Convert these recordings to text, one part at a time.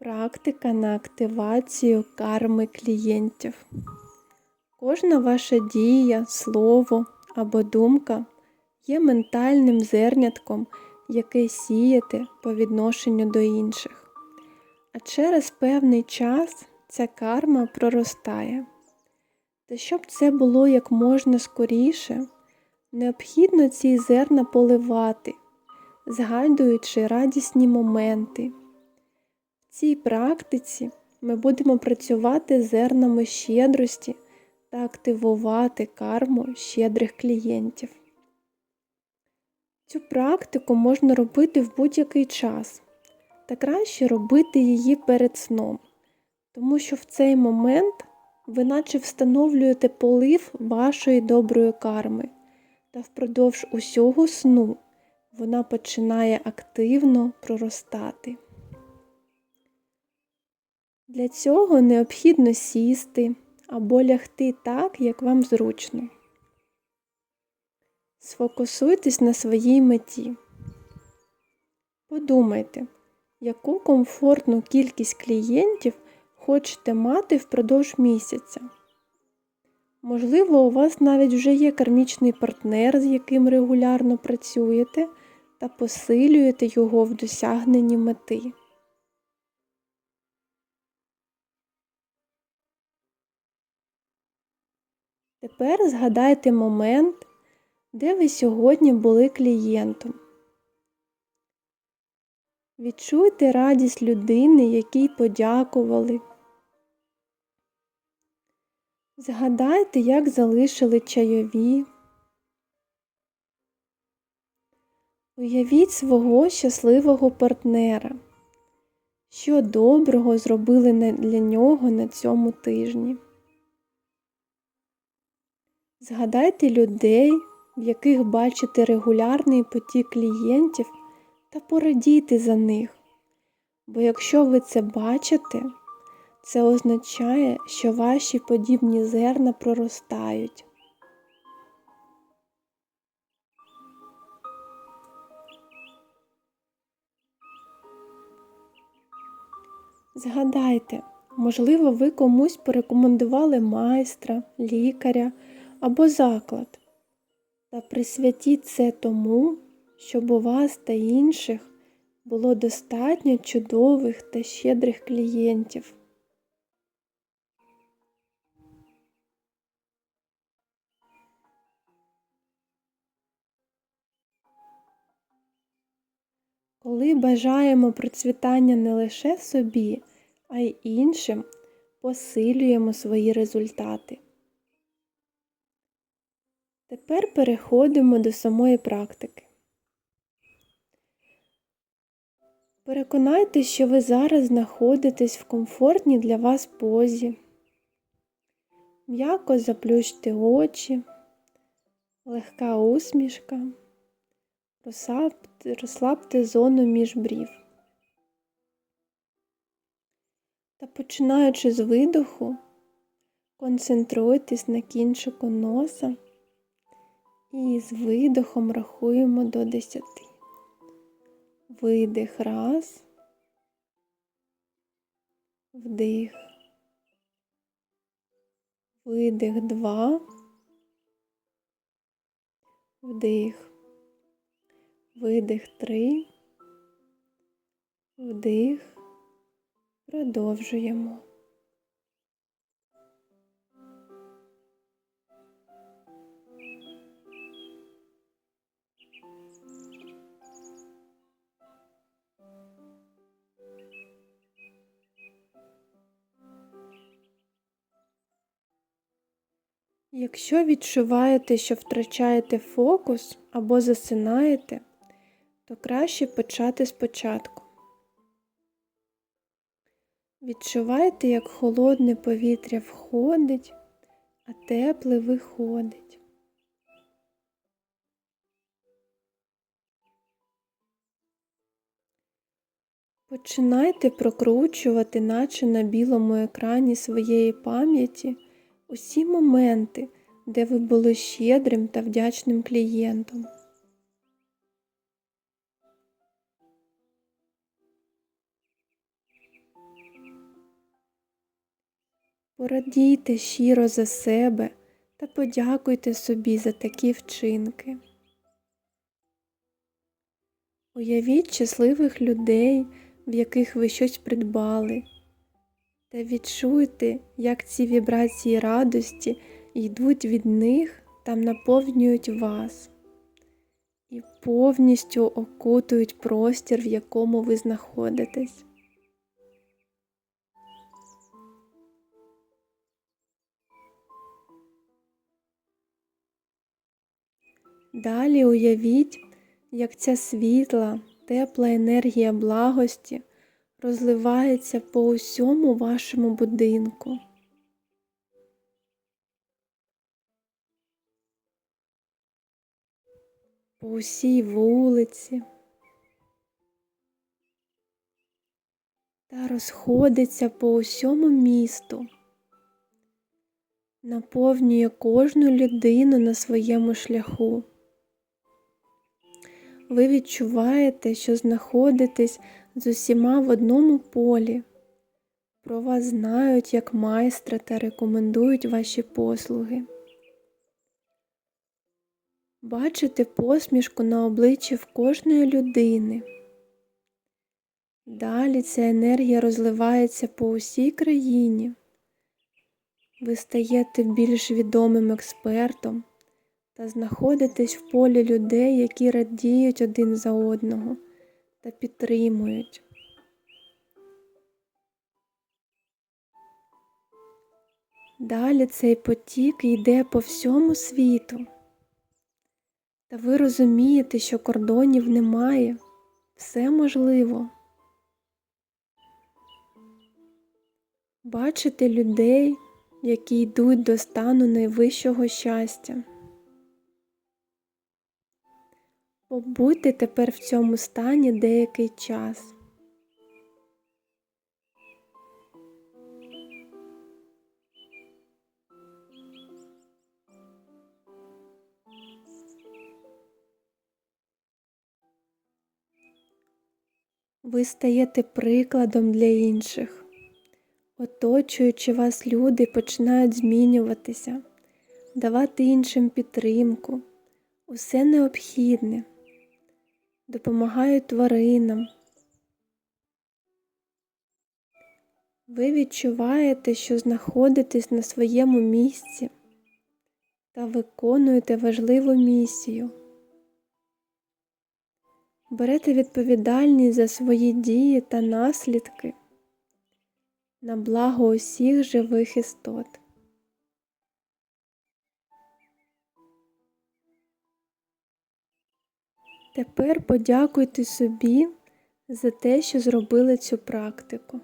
Практика на активацію карми клієнтів. Кожна ваша дія, слово або думка є ментальним зернятком, яке сієте по відношенню до інших. А через певний час ця карма проростає. Та щоб це було як можна скоріше, необхідно ці зерна поливати, згадуючи радісні моменти. В цій практиці ми будемо працювати зернами щедрості та активувати карму щедрих клієнтів. Цю практику можна робити в будь-який час, та краще робити її перед сном, тому що в цей момент ви наче встановлюєте полив вашої доброї карми, та впродовж усього сну вона починає активно проростати. Для цього необхідно сісти або лягти так, як вам зручно. Сфокусуйтесь на своїй меті. Подумайте, яку комфортну кількість клієнтів хочете мати впродовж місяця. Можливо, у вас навіть вже є кармічний партнер, з яким регулярно працюєте та посилюєте його в досягненні мети. Тепер згадайте момент, де ви сьогодні були клієнтом. Відчуйте радість людини, якій подякували. Згадайте, як залишили чайові. Уявіть свого щасливого партнера, що доброго зробили для нього на цьому тижні. Згадайте людей, в яких бачите регулярний потік клієнтів та порадійте за них. Бо якщо ви це бачите, це означає, що ваші подібні зерна проростають. Згадайте, можливо, ви комусь порекомендували майстра, лікаря або заклад. Та присвятіть це тому, щоб у вас та інших було достатньо чудових та щедрих клієнтів. Коли бажаємо процвітання не лише собі, а й іншим, посилюємо свої результати. Тепер переходимо до самої практики. Переконайтеся, що ви зараз знаходитесь в комфортній для вас позі. М'яко заплющте очі, легка усмішка, розслабте, розслабте зону між брів. Та починаючи з видоху, концентруйтесь на кінчику носа. І з видихом рахуємо до 10. Видих раз, вдих, видих два, вдих, видих три, вдих, продовжуємо. Якщо відчуваєте, що втрачаєте фокус або засинаєте, то краще почати спочатку. Відчувайте, як холодне повітря входить, а тепле виходить. Починайте прокручувати, наче на білому екрані своєї пам'яті усі моменти, де ви були щедрим та вдячним клієнтом. Порадійте щиро за себе та подякуйте собі за такі вчинки. Уявіть щасливих людей, в яких ви щось придбали, та відчуйте, як ці вібрації радості йдуть від них та наповнюють вас і повністю окутують простір, в якому ви знаходитесь. Далі уявіть, як ця світла, тепла енергія благості розливається по усьому вашому будинку. По усій вулиці та розходиться по усьому місту, наповнює кожну людину на своєму шляху. Ви відчуваєте, що знаходитесь з усіма в одному полі. Про вас знають як майстра та рекомендують ваші послуги. Бачите посмішку на обличчі в кожної людини. Далі ця енергія розливається по усій країні. Ви стаєте більш відомим експертом та знаходитесь в полі людей, які радіють один за одного та підтримують. Далі цей потік йде по всьому світу. Та ви розумієте, що кордонів немає, все можливо. Бачите людей, які йдуть до стану найвищого щастя. Побудьте тепер в цьому стані деякий час. Ви стаєте прикладом для інших. Оточуючи вас люди починають змінюватися, давати іншим підтримку, усе необхідне, допомагають тваринам. Ви відчуваєте, що знаходитесь на своєму місці та виконуєте важливу місію. Берете відповідальність за свої дії та наслідки на благо усіх живих істот. Тепер подякуйте собі за те, що зробили цю практику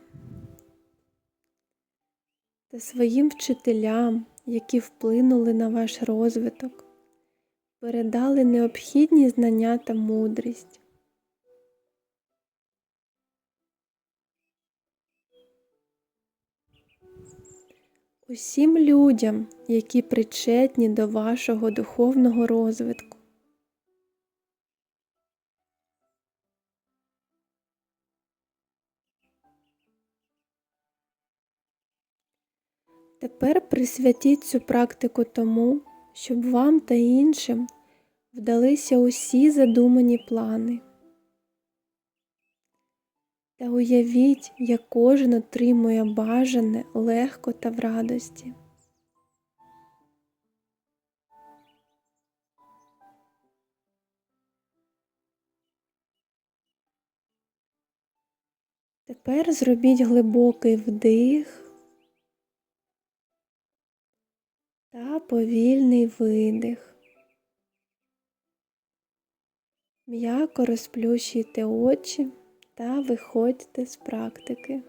та своїм вчителям, які вплинули на ваш розвиток, передали необхідні знання та мудрість. Усім людям, які причетні до вашого духовного розвитку. Тепер присвятіть цю практику тому, щоб вам та іншим вдалися усі задумані плани. Та уявіть, як кожен отримує бажане легко та в радості. Тепер зробіть глибокий вдих та повільний видих. М'яко розплющуйте очі та виходьте з практики.